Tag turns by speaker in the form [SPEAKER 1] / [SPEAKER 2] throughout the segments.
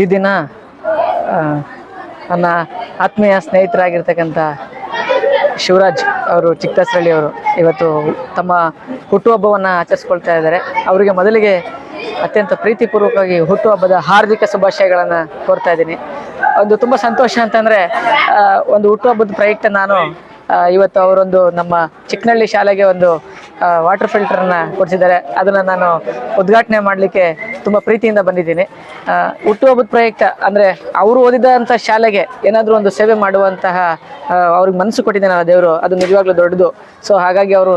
[SPEAKER 1] ಈ ದಿನ ನನ್ನ ಆತ್ಮೀಯ ಸ್ನೇಹಿತರಾಗಿರ್ತಕ್ಕಂಥ ಶಿವರಾಜ್ ಅವರು ಚಿಕ್ಕಸರಳ್ಳಿ ಅವರು ಇವತ್ತು ತಮ್ಮ ಹುಟ್ಟುಹಬ್ಬವನ್ನು ಆಚರಿಸ್ಕೊಳ್ತಾ ಇದ್ದಾರೆ. ಅವರಿಗೆ ಮೊದಲಿಗೆ ಅತ್ಯಂತ ಪ್ರೀತಿಪೂರ್ವಕವಾಗಿ ಹುಟ್ಟುಹಬ್ಬದ ಹಾರ್ದಿಕ ಶುಭಾಶಯಗಳನ್ನು ಕೋರ್ತಾ ಇದ್ದೀನಿ. ಒಂದು ತುಂಬ ಸಂತೋಷ ಅಂತಂದರೆ ಒಂದು ಹುಟ್ಟುಹಬ್ಬದ ಪ್ರಯುಕ್ತ ನಾನು ಇವತ್ತು ಅವರೊಂದು ನಮ್ಮ ಚಿಕ್ಕನಹಳ್ಳಿ ಶಾಲೆಗೆ ಒಂದು ವಾಟರ್ ಫಿಲ್ಟರನ್ನು ಕೊಡಿಸಿದ್ದಾರೆ. ಅದನ್ನು ನಾನು ಉದ್ಘಾಟನೆ ಮಾಡಲಿಕ್ಕೆ ತುಂಬ ಪ್ರೀತಿಯಿಂದ ಬಂದಿದ್ದೀನಿ. ಹುಟ್ಟುಹಬ್ಬದ ಪ್ರಯುಕ್ತ ಅಂದರೆ ಅವರು ಓದಿದಂಥ ಶಾಲೆಗೆ ಏನಾದರೂ ಒಂದು ಸೇವೆ ಮಾಡುವಂತಹ ಅವ್ರಿಗೆ ಮನಸ್ಸು ಕೊಟ್ಟಿದ್ದಾನೆ ಆ ದೇವರು, ಅದು ನಿಜವಾಗ್ಲೂ ದೊಡ್ಡದು. ಸೊ ಹಾಗಾಗಿ ಅವರು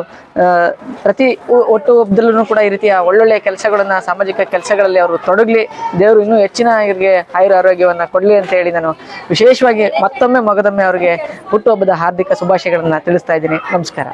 [SPEAKER 1] ಪ್ರತಿ ಒಟ್ಟು ಹಬ್ಬದಲ್ಲೂ ಕೂಡ ಈ ರೀತಿಯ ಒಳ್ಳೊಳ್ಳೆಯ ಕೆಲಸಗಳನ್ನು, ಸಾಮಾಜಿಕ ಕೆಲಸಗಳಲ್ಲಿ ಅವರು ತೊಡಗಲಿ, ದೇವರು ಇನ್ನೂ ಹೆಚ್ಚಿನ ಇವರಿಗೆ ಆಯುರ ಆರೋಗ್ಯವನ್ನು ಕೊಡಲಿ ಅಂತ ಹೇಳಿ ನಾನು ವಿಶೇಷವಾಗಿ ಮತ್ತೊಮ್ಮೆ ಮಗದೊಮ್ಮೆ ಅವರಿಗೆ ಹುಟ್ಟುಹಬ್ಬದ ಹಾರ್ದಿಕ ಶುಭಾಶಯಗಳನ್ನು ತಿಳಿಸ್ತಾ ಇದ್ದೀನಿ. ನಮಸ್ಕಾರ.